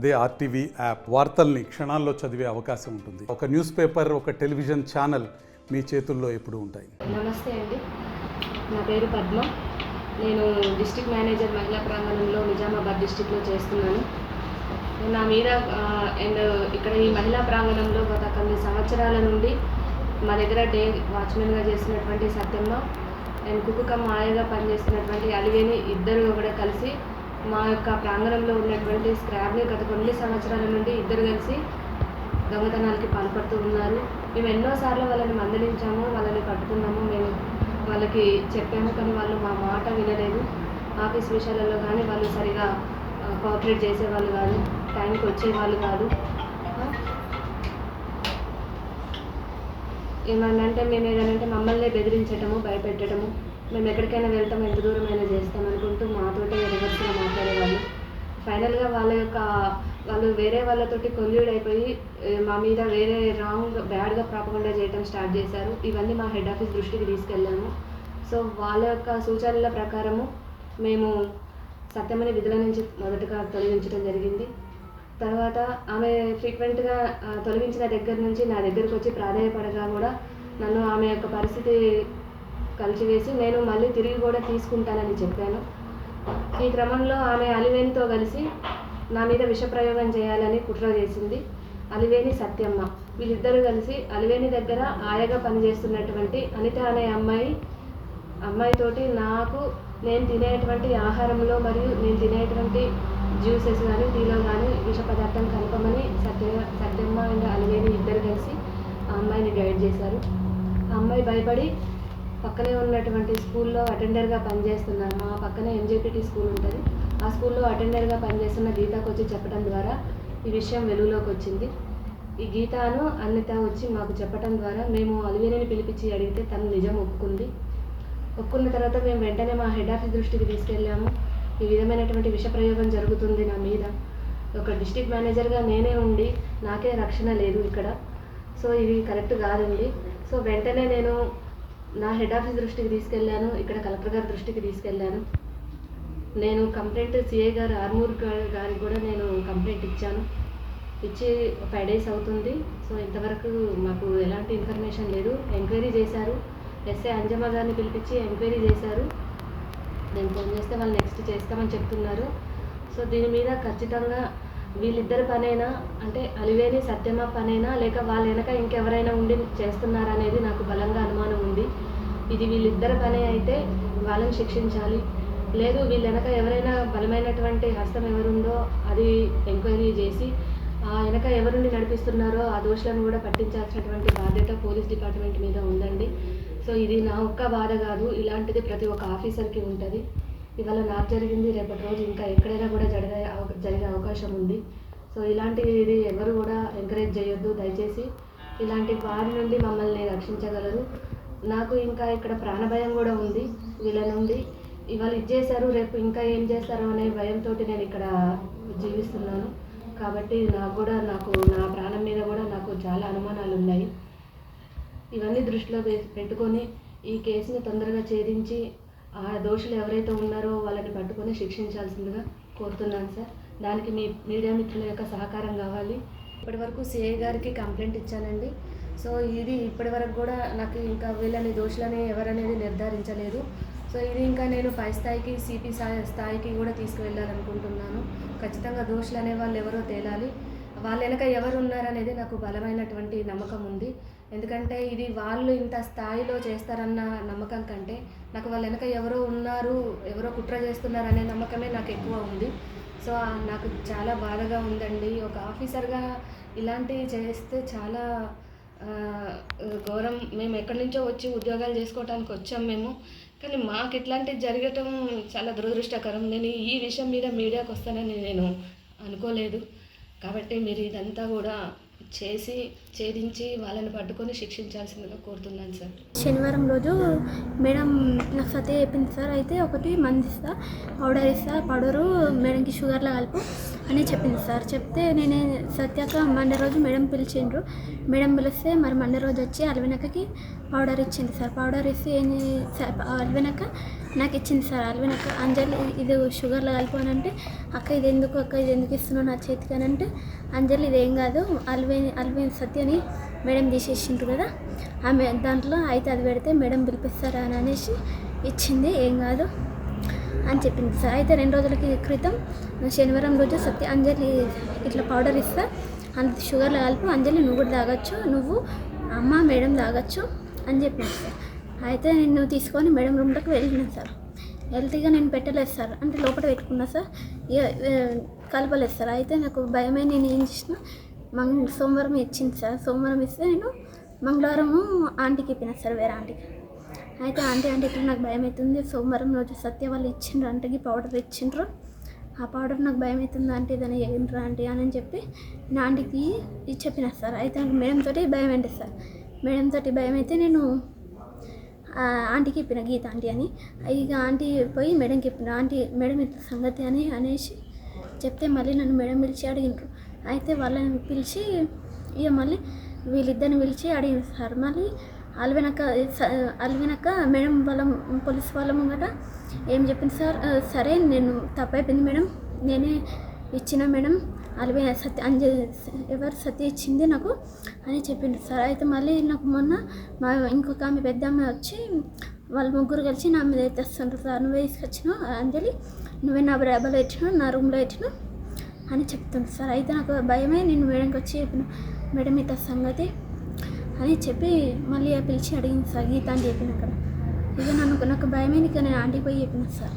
అదే RTV app వార్తల్ని క్షణాల్లో చదివే అవకాశం ఉంటుంది. ఒక న్యూస్ పేపర్ ఒక టెలివిజన్ ఛానల్ మీ చేతుల్లో ఎప్పుడు ఉంటాయి. నమస్తే అండి. నా పేరు పద్మ. నేను డిస్ట్రిక్ట్ మేనేజర్ మహిళా ప్రాంగణంలో నిజామాబాద్ డిస్ట్రిక్ట్లో చేస్తున్నాను. నా మీద అండ్ ఇక్కడ ఈ మహిళా ప్రాంగణంలో గత కొన్ని సంవత్సరాల నుండి మా దగ్గర డే వాచ్మెన్గా చేసినటువంటి సత్యమ్మ అండ్ కుకుక మాయగా పనిచేస్తున్నటువంటి అలివేని ఇద్దరు కూడా కలిసి మా యొక్క ప్రాంగణంలో ఉన్నటువంటి స్క్రాబ్ని గత కొన్ని సంవత్సరాల నుండి ఇద్దరు కలిసి దొంగతనాలకి పాల్పడుతూ ఉన్నారు. మేము ఎన్నోసార్లు వాళ్ళని మందలించాము వాళ్ళని పట్టుకున్నాము మేము వాళ్ళకి చెప్పాము కానీ వాళ్ళు మా మాట వినలేదు. ఆఫీస్ విషయాలలో కానీ వాళ్ళు సరిగా కోఆపరేట్ చేసేవాళ్ళు కాదు టైంకి వచ్చేవాళ్ళు కాదు. ఏమన్నా ఏమన్నంటే మేము ఏదనంటే మమ్మల్ని బెదిరించటము భయపెట్టడము మేము ఎక్కడికైనా వెళ్తాం ఎంత దూరమైనా చేస్తాం అనుకుంటూ మాతోటే రివర్స్గా మాట్లాడేవాళ్ళు ఫైనల్గా వాళ్ళ యొక్క వాళ్ళు వేరే వాళ్ళతోటి కొల్యూడ్ అయిపోయి మా మీద వేరే రాంగ్ బ్యాడ్గా ప్రాపకుండా చేయడం స్టార్ట్ చేశారు. ఇవన్నీ మా హెడ్ ఆఫీస్ దృష్టికి తీసుకెళ్ళాము. సో వాళ్ళ యొక్క సూచనల ప్రకారము మేము సత్యమని విధుల నుంచి మొదటగా తొలగించడం జరిగింది. తర్వాత ఆమె ఫ్రీక్వెంట్గా తొలగించిన దగ్గర నుంచి నా దగ్గరకు వచ్చి ప్రాధాయపడగా కూడా నన్ను ఆమె యొక్క పరిస్థితి కలిసివేసి నేను మళ్ళీ తిరిగి కూడా తీసుకుంటానని చెప్పాను. ఈ క్రమంలో ఆమె అలివేనితో కలిసి నా మీద విషప్రయోగం చేయాలని కుట్ర చేసింది. అలివేని సత్యమ్మ. వీళ్ళిద్దరూ కలిసి అలివేని దగ్గర ఆయగా పనిచేస్తున్నటువంటి అనిత అనే అమ్మాయి అమ్మాయితోటి నాకు నేను తినేటువంటి ఆహారంలో మరియు నేను తినేటువంటి జ్యూసెస్ కానీ టీలో కానీ విష పదార్థం కలపమని సత్య సత్యమ్మ అండ్ అలివేని ఇద్దరు కలిసి ఆ అమ్మాయిని గైడ్ చేశారు. ఆ అమ్మాయి భయపడి పక్కనే ఉన్నటువంటి స్కూల్లో అటెండర్గా పనిచేస్తున్నాను మా పక్కనే ఎంజేపీటీ స్కూల్ ఉంటుంది. ఆ స్కూల్లో అటెండర్గా పనిచేస్తున్న గీతకు వచ్చి చెప్పడం ద్వారా ఈ విషయం వెలుగులోకి వచ్చింది. ఈ గీతాను అన్నిత వచ్చి మాకు చెప్పడం ద్వారా మేము అలివేనిని పిలిపించి అడిగితే తను నిజం ఒప్పుకుంది. ఒప్పుకున్న తర్వాత మేము వెంటనే మా హెడ్ ఆఫీస్ దృష్టికి తీసుకెళ్ళాము. ఈ విధమైనటువంటి విష ప్రయోగం జరుగుతుంది నా మీద. ఒక డిస్ట్రిక్ట్ మేనేజర్గా నేనే ఉండి నాకే రక్షణ లేదు ఇక్కడ. సో ఇది కరెక్ట్ కాదండి. సో వెంటనే నేను నా హెడ్ ఆఫీస్ దృష్టికి తీసుకెళ్ళాను ఇక్కడ కలెక్టర్ గారి దృష్టికి తీసుకెళ్ళాను. నేను కంప్లైంట్ సిఏ గారు ఆర్మూర్ గారికి కూడా నేను కంప్లైంట్ ఇచ్చాను. ఇచ్చి ఫైవ్ డేస్ అవుతుంది. సో ఇంతవరకు మాకు ఎలాంటి ఇన్ఫర్మేషన్ లేదు. ఎంక్వైరీ చేశారు. ఎస్ఐ అంజమ్మ గారిని పిలిపించి ఎంక్వైరీ చేశారు. నేను ఫోన్ చేస్తే వాళ్ళు నెక్స్ట్ చేస్తామని చెప్తున్నారు. సో దీని మీద ఖచ్చితంగా వీళ్ళిద్దరి పనేనా అంటే అలివేని సత్యమ పనైనా లేక వాళ్ళ వెనక ఇంకెవరైనా ఉండి చేస్తున్నారా అనేది నాకు బలంగా అనుమానం ఉంది. ఇది వీళ్ళిద్దరి పనే అయితే వాళ్ళని శిక్షించాలి. లేదు వీళ్ళ వెనక ఎవరైనా బలమైనటువంటి హస్తం ఎవరుందో అది ఎంక్వైరీ చేసి ఆ వెనక ఎవరుండి నడిపిస్తున్నారో ఆ దోషులను కూడా పట్టించాల్సినటువంటి బాధ్యత పోలీస్ డిపార్ట్మెంట్ మీద ఉందండి. సో ఇది నా ఒక్క బాధ కాదు. ఇలాంటిది ప్రతి ఒక్క ఆఫీసర్కి ఉంటుంది. ఇవాళ నాకు జరిగింది రేపటి రోజు ఇంకా ఎక్కడైనా కూడా జరిగే జరిగే అవకాశం ఉంది. సో ఇలాంటివి ఇది ఎవరు కూడా ఎంకరేజ్ చేయొద్దు. దయచేసి ఇలాంటి వారి నుండి మమ్మల్ని రక్షించగలరు. నాకు ఇంకా ఇక్కడ ప్రాణభయం కూడా ఉంది. వీళ్ళ నుండి ఇవాళ ఇది చేశారు రేపు ఇంకా ఏం చేస్తారో అనే భయంతో నేను ఇక్కడ జీవిస్తున్నాను. కాబట్టి నాకు కూడా నాకు నా ప్రాణం మీద కూడా నాకు చాలా అనుమానాలు ఉన్నాయి. ఇవన్నీ దృష్టిలో పె- పెట్టుకొని ఈ కేసుని తొందరగా ఛేదించి ఆ దోషులు ఎవరైతే ఉన్నారో వాళ్ళని పట్టుకొని శిక్షించాల్సిందిగా కోరుతున్నాను సార్. దానికి మీ మీడియా మిత్రుల యొక్క సహకారం కావాలి. ఇప్పటివరకు సిఐ గారికి కంప్లైంట్ ఇచ్చానండి. సో ఇది ఇప్పటివరకు కూడా నాకు ఇంకా వీళ్ళని దోషులని ఎవరనేది నిర్ధారించలేదు. సో ఇది ఇంకా నేను పై స్థాయికి సిపి స్థాయికి కూడా తీసుకువెళ్ళాలనుకుంటున్నాను. ఖచ్చితంగా దోషులు అనే వాళ్ళు ఎవరో తేలాలి. వాళ్ళ వెనక ఎవరు ఉన్నారనేది నాకు బలమైనటువంటి నమ్మకం ఉంది. ఎందుకంటే ఇది వాళ్ళు ఇంత స్థాయిలో చేస్తారన్న నమ్మకం కంటే నాకు వాళ్ళ వెనక ఎవరో ఉన్నారు ఎవరో కుట్ర చేస్తున్నారు అనే నమ్మకమే నాకు ఎక్కువ ఉంది. సో నాకు చాలా బాధగా ఉందండి. ఒక ఆఫీసర్గా ఇలాంటివి చేస్తే చాలా ఆ, ఘోరం. మేము ఎక్కడి నుంచో వచ్చి ఉద్యోగాలు చేసుకోవడానికి వచ్చాం మేము. కానీ మాకు ఇట్లాంటివి జరగటం చాలా దురదృష్టకరం. నేను ఈ విషయం మీద మీడియాకి వస్తానని నేను అనుకోలేదు. కాబట్టి మీరు ఇదంతా కూడా చేసి ఛేదించి వాళ్ళని పట్టుకొని శిక్షించాల్సిందిగా కోరుతున్నాను సార్. శనివారం రోజు మేడం నాకు సత్య చెప్పింది సార్. అయితే ఒకటి మంది ఇస్తా పౌడర్ ఇస్తా పౌడరు మేడంకి షుగర్లో కలుపు అని చెప్పింది సార్. చెప్తే నేనే సత్యాక మండే రోజు మేడం పిలిచిండ్రు. మేడం పిలిస్తే మరి మండే రోజు వచ్చి అల్వినకకి పౌడర్ ఇచ్చింది సార్. పౌడర్ ఇస్తే ఏం చే- నాకు ఇచ్చింది సార్. అల్విన్ అక్క అంజలి ఇది షుగర్లో కలిపాను అంటే అక్క ఇది ఎందుకు అక్క? ఇది ఎందుకు ఇస్తున్నావు నా చేతికి? అని అంటే అంజలి ఇది ఏం కాదు అల్విన్ అల్విన్ సత్యని మేడం తీసేసిండ్రు కదా. ఆమె దాంట్లో అయితే అది పెడితే మేడం పిలిపిస్తారా అని అనేసి ఇచ్చింది. ఏం కాదు అని చెప్పింది సార్. అయితే రెండు రోజులకి క్రితం శనివారం రోజు సత్య అంజలి ఇట్లా పౌడర్ ఇస్తా అంత షుగర్లో కలిపి అంజలి నువ్వు కూడా తాగొచ్చు. నువ్వు అమ్మ మేడం తాగొచ్చు అని చెప్పింది సార్. అయితే నేను తీసుకొని మేడం రూమ్లోకి వెళ్ళిన సార్. హెల్తీగా నేను పెట్టలేదు సార్. అంటే లోపల పెట్టుకున్నా సార్. కలపలేదు సార్. అయితే నాకు భయమే నేను ఏం చేసిన మంగ సోమవారం ఇచ్చింది సార్. సోమవారం ఇస్తే నేను మంగళవారము ఆంటీకి ఇప్పిన సార్ వేరే ఆంటీకి. అయితే ఆంటీ ఆంటీ ఇట్లా నాకు భయం అవుతుంది సోమవారం రోజు సత్య వాళ్ళు ఇచ్చిండ్రు ఆంటీకి పౌడర్ ఇచ్చిండ్రు. ఆ పౌడర్ నాకు భయం అవుతుంది అంటే దాన్ని ఏంట్రా ఆంటీ అని చెప్పి నా ఆంటీకి ఇది చెప్పిన సార్. అయితే నాకు మేడం తోటి భయం అంటే సార్. మేడం తోటి భయం అయితే నేను ఆంటీకి చెప్పిన గీత ఆంటీ అని. ఇక ఆంటీ పోయి మేడంకి చెప్పిన ఆంటీ మేడం ఇంత సంగతి అని అనేసి చెప్తే మళ్ళీ నన్ను మేడం పిలిచి అడిగినారు అయితే వాళ్ళని పిలిచి ఇక మళ్ళీ వీళ్ళిద్దరిని పిలిచి అడిగిన సార్ మళ్ళీ అల్వినక్క అల్వినక్క మేడం వాళ్ళ పోలీస్ వాళ్ళ ముంగట ఏం చెప్పింది సార్? సరే నేను తప్పైపోయింది మేడం. నేనే ఇచ్చిన మేడం. అలవే సత్య అంజ ఎవరు సత్య ఇచ్చింది నాకు అని చెప్పిండు సార్ అయితే మళ్ళీ నాకు మొన్న మా ఇంకొక ఆమె పెద్ద ఆమె వచ్చి వాళ్ళు ముగ్గురు కలిసి నా మీద తెస్తుంటారు సార్ నువ్వే తీసుకొచ్చినావు అంజలి? నువ్వే నా బ్రాబలో ఇచ్చినావు నా రూమ్లో ఇచ్చినావు అని చెప్తుంది సార్ అయితే నాకు భయమే నేను మేడంకి వచ్చి చెప్పిన మేడం ఇట్లా సంగతి అని చెప్పి మళ్ళీ పిలిచి అడిగింది సార్ గీత అని చెప్పిన అక్కడ. ఇక నన్ను నాకు భయమే ఇక నేను ఆంటీ పోయి చెప్పిన సార్.